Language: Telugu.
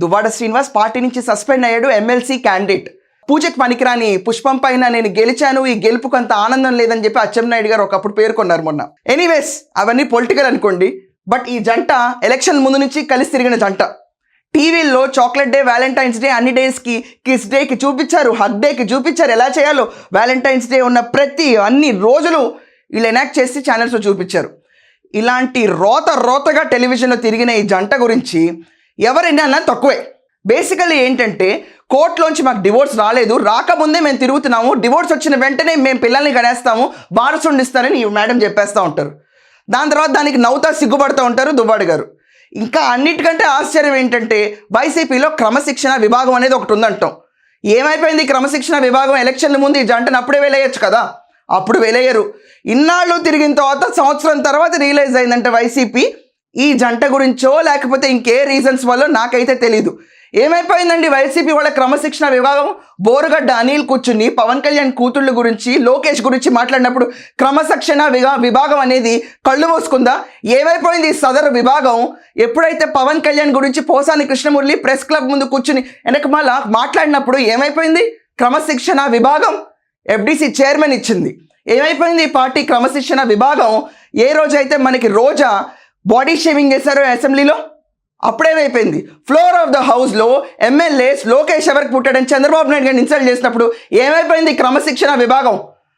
దువ్వాడ శ్రీనివాస్ పార్టీ నుంచి సస్పెండ్ అయ్యాడు ఎమ్మెల్సీ క్యాండిడేట్. పూజకి పనికిరాని పుష్పం పైన నేను గెలిచాను ఈ గెలుపుకు అంత ఆనందం లేదని చెప్పి అచ్చెన్నాయుడు గారు ఒకప్పుడు పేర్కొన్నారు మొన్న. ఎనీవేస్ అవన్నీ పొలిటికల్ అనుకోండి బట్ ఈ జంట ఎలక్షన్ ముందు నుంచి కలిసి తిరిగిన జంట. టీవీల్లో చాక్లెట్ డే వ్యాలంటైన్స్ డే అన్ని డేస్కి కిస్ డేకి చూపించారు హగ్ డేకి చూపించారు ఎలా చేయాలో వ్యాలంటైన్స్ డే ఉన్న ప్రతి అన్ని రోజులు వీళ్ళు ఎనాక్ట్ చేసి ఛానల్స్లో చూపించారు. ఇలాంటి రోత రోతగా టెలివిజన్లో తిరిగిన ఈ జంట గురించి ఎవరైనా అన్నా తక్కువే. బేసికల్లీ ఏంటంటే కోర్టులోంచి మాకు డివోర్స్ రాలేదు. రాకముందే మేము తిరుగుతున్నాము. డివోర్స్ వచ్చిన వెంటనే మేము పిల్లల్ని గడేస్తాము వారసుండి ఇస్తారని మేడం చెప్పేస్తూ ఉంటారు. దాని తర్వాత దానికి నవ్వుతా సిగ్గుపడుతూ ఉంటారు దువ్వాడు గారు. ఇంకా అన్నిటికంటే ఆశ్చర్యం ఏంటంటే వైసీపీలో క్రమశిక్షణ విభాగం అనేది ఒకటి ఉందంటాం. ఏమైపోయింది క్రమశిక్షణ విభాగం? ఎలక్షన్ల ముందు ఈ జంటను అప్పుడే వేలేయచ్చు కదా? అప్పుడు వేలేయరు ఇన్నాళ్ళు తిరిగిన తర్వాత సంవత్సరం తర్వాత రియలైజ్ అయిందంటే వైసీపీ. ఈ జంట గురించో లేకపోతే ఇంకే రీజన్స్ వల్ల నాకైతే తెలీదు. ఏమైపోయిందండి? వైసీపీ వాళ్ళ క్రమశిక్షణ విభాగం బోరుగడ్డ అనిల్ కూర్చుని పవన్ కళ్యాణ్ కూతుళ్ళ గురించి లోకేష్ గురించి మాట్లాడినప్పుడు క్రమశిక్షణ విభా విభాగం అనేది కళ్ళు మూసుకుందా? ఏమైపోయింది ఈ సదరు విభాగం? ఎప్పుడైతే పవన్ కళ్యాణ్ గురించి పోసాని కృష్ణమురళి ప్రెస్ క్లబ్ ముందు కూర్చుని వెనక మళ్ళా మాట్లాడినప్పుడు ఏమైపోయింది? క్రమశిక్షణ విభాగం? ఎఫ్డిసి చైర్మన్ ఇచ్చింది. ఏమైపోయింది ఈ పార్టీ క్రమశిక్షణ విభాగం? ఏ రోజైతే మనకి రోజా బాడీ షేవింగ్ చేశారు అసెంబ్లీలో? అప్పుడేమైపోయింది? ఫ్లోర్ ఆఫ్ ద హౌస్లో ఎమ్మెల్యేస్ లోకేష్ ఎవరికి పుట్టాడని చంద్రబాబు నాయుడు గారిని ఇన్సల్ట్ చేసినప్పుడు ఏమైపోయింది క్రమశిక్షణ విభాగం?